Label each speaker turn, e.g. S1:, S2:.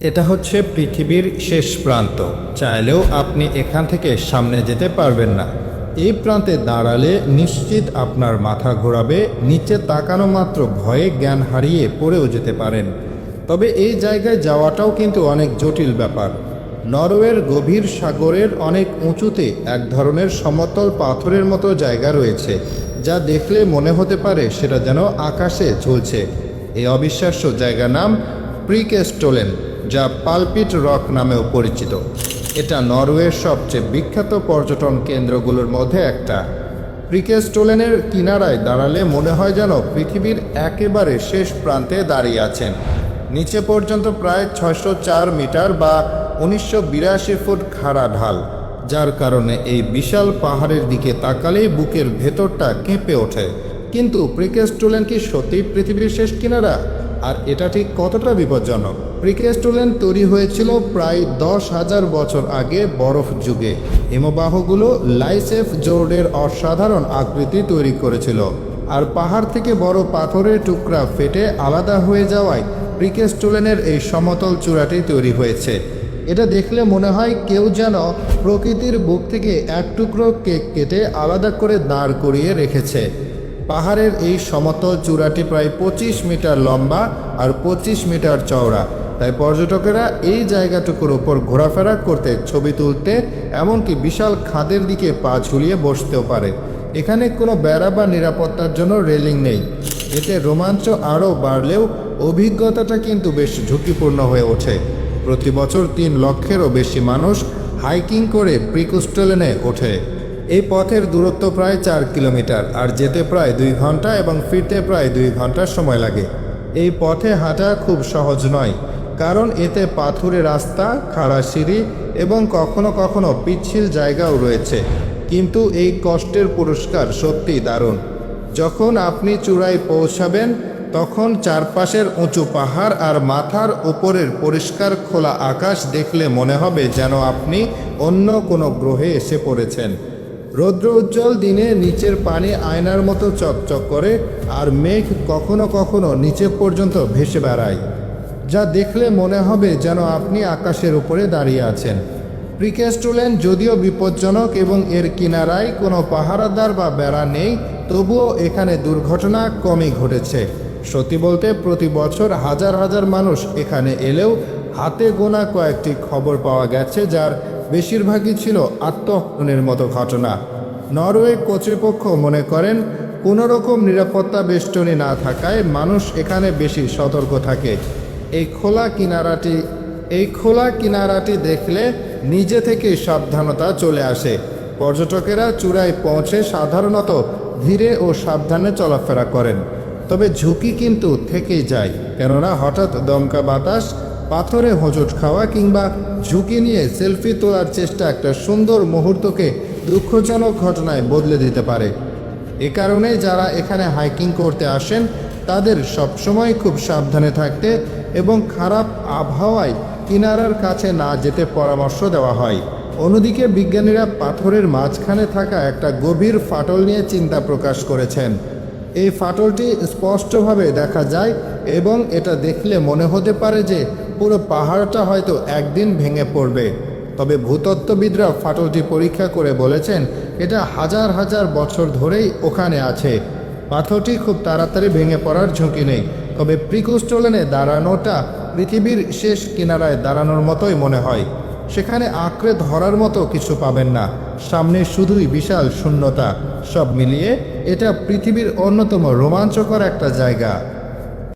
S1: এটা হচ্ছে পৃথিবীর শেষ প্রান্ত। চাইলেও আপনি এখান থেকে সামনে যেতে পারবেন না। এই প্রান্তে দাঁড়ালে নিশ্চিত আপনার মাথা ঘোরাবে, নিচে তাকানো মাত্র ভয়ে জ্ঞান হারিয়ে পড়েও যেতে পারেন। তবে এই জায়গায় যাওয়াটাও কিন্তু অনেক জটিল ব্যাপার। নরওয়ের গভীর সাগরের অনেক উঁচুতে এক ধরনের সমতল পাথরের মতো জায়গা রয়েছে, যা দেখলে মনে হতে পারে সেটা যেন আকাশে ঝুলছে। এই অবিশ্বাস্য জায়গার নাম প্রিকেস্টোলেন। যা পালপিট রক নামেও পরিচিত। এটা নরওয়ের সবচেয়ে বিখ্যাত পর্যটন কেন্দ্রগুলোর মধ্যে একটা। প্রিকেস্টোলেনের কিনারায় দাঁড়ালে মনে হয় যেন পৃথিবীর একেবারে শেষ প্রান্তে দাঁড়িয়ে আছেন। নিচে পর্যন্ত প্রায় ছয়শো চার মিটার বা উনিশশো বিরাশি ফুট খাড়া ঢাল, যার কারণে এই বিশাল পাহাড়ের দিকে তাকালেই বুকের ভেতরটা কেঁপে ওঠে। কিন্তু প্রিকেস্টোলেন কি সত্যি পৃথিবীর শেষ কিনারা? আর এটা ঠিক কতটা বিপজ্জনক? প্রিকেস্টোলেন তৈরি হয়েছিল প্রায় দশ হাজার বছর আগে বরফ যুগে। হিমবাহগুলো লাইসেফ জোর্ডের অসাধারণ আকৃতি তৈরি করেছিল। আর পাহাড় থেকে বড় পাথরের টুকরা ফেটে আলাদা হয়ে যাওয়ায় প্রিকেস্টোলেনের এই সমতল চূড়াটি তৈরি হয়েছে। এটা দেখলে মনে হয় কেউ যেন প্রকৃতির বুক থেকে এক টুকরো কেক কেটে আলাদা করে দাঁড় করিয়ে রেখেছে। পাহাড়ের এই সমতল চূড়াটি প্রায় পঁচিশ মিটার লম্বা আর পঁচিশ মিটার চওড়া। তাই পর্যটকেরা এই জায়গাটুকুর ওপর ঘোরাফেরা করতে ছবি তুলতে এমনকি বিশাল খাদের দিকে পা ঝুলিয়ে বসতেও পারে। এখানে কোনো বেড়া বা নিরাপত্তার জন্য রেলিং নেই। এতে রোমাঞ্চ আরও বাড়লেও অভিজ্ঞতাটা কিন্তু বেশ ঝুঁকিপূর্ণ হয়ে ওঠে। প্রতি বছর তিন লক্ষেরও বেশি মানুষ হাইকিং করে প্রিকুস্টলেনে ওঠে। এই পথের দূরত্ব প্রায় চার কিলোমিটার, আর যেতে প্রায় দুই ঘণ্টা এবং ফিরতে প্রায় দুই ঘণ্টা সময় লাগে। এই পথে হাঁটা খুব সহজ নয়, কারণ এতে পাথুরে রাস্তা, খাড়া সিঁড়ি এবং কখনো কখনো পিচ্ছিল জায়গাও রয়েছে। কিন্তু এই কষ্টের পুরস্কার সত্যিই দারুণ। যখন আপনি চূড়ায় পৌঁছাবেন, তখন চারপাশের উঁচু পাহাড় আর মাথার উপরের পরিষ্কার খোলা আকাশ দেখলে মনে হবে যেন আপনি অন্য কোনো গ্রহে এসে পড়েছেন। রৌদ্র উজ্জ্বল দিনে নিচের পানি আয়নার মতো চকচক করে আর মেঘ কখনো কখনো নিচে পর্যন্ত ভেসে বেড়ায়, যা দেখলে মনে হবে যেন আপনি আকাশের উপরে দাঁড়িয়ে আছেন। প্রিকেস্টুলেন যদিও বিপজ্জনক এবং এর কিনারায় কোনো পাহারাদার বা বেড়া নেই, তবুও এখানে দুর্ঘটনা কমই ঘটেছে। সত্যি বলতে প্রতি বছর হাজার হাজার মানুষ এখানে এলেও হাতে গোনা কয়েকটি খবর পাওয়া গেছে যার বেশিরভাগই ছিল আত্মহননের মতো ঘটনা। নরওয়ে কর্তৃপক্ষ মনে করেন কোনো রকম নিরাপত্তা বেষ্টনী না থাকায় মানুষ এখানে বেশি সতর্ক থাকে। এই খোলা কিনারাটি, এই খোলা কিনারাটি দেখলে নিজে থেকেই সাবধানতা চলে আসে। পর্যটকেরা চূড়ায় পৌঁছে সাধারণত ধীরে ও সাবধানে চলাফেরা করেন। তবে ঝুঁকি কিন্তু থেকেই যায়। কেননা হঠাৎ দমকা বাতাস পাথরে হোঁচট খাওয়া কিংবা ঝুঁকি নিয়ে সেলফি তোলার চেষ্টা একটা সুন্দর মুহূর্তকে দুঃখজনক ঘটনায় বদলে দিতে পারে। এ কারণে যারা এখানে হাইকিং করতে আসেন, তাদের সবসময় খুব সাবধানে থাকতে এবং খারাপ আবহাওয়ায় কিনারার কাছে না যেতে পরামর্শ দেওয়া হয়। অন্যদিকে বিজ্ঞানীরা পাথরের মাঝখানে থাকা একটা গভীর ফাটল নিয়ে চিন্তা প্রকাশ করেছেন। এই ফাটলটি স্পষ্টভাবে দেখা যায় এবং এটা দেখলে মনে হতে পারে যে পুরো পাহাড়টা হয়তো একদিন ভেঙে পড়বে। তবে ভূতত্ত্ববিদরা ফাটলটি পরীক্ষা করে বলেছেন, এটা হাজার হাজার বছর ধরেই ওখানে আছে। পাথরটি খুব তাড়াতাড়ি ভেঙে পড়ার ঝুঁকি নেই, তবে প্রিকুস্টোলেনে দাঁড়ানোটা পৃথিবীর শেষ কিনারায় দাঁড়ানোর মতোই মনে হয়। সেখানে আঁকড়ে ধরার মতো কিছু পাবেন না। সামনে শুধুই বিশাল শূন্যতা। সব মিলিয়ে এটা পৃথিবীর অন্যতম রোমাঞ্চকর একটা জায়গা।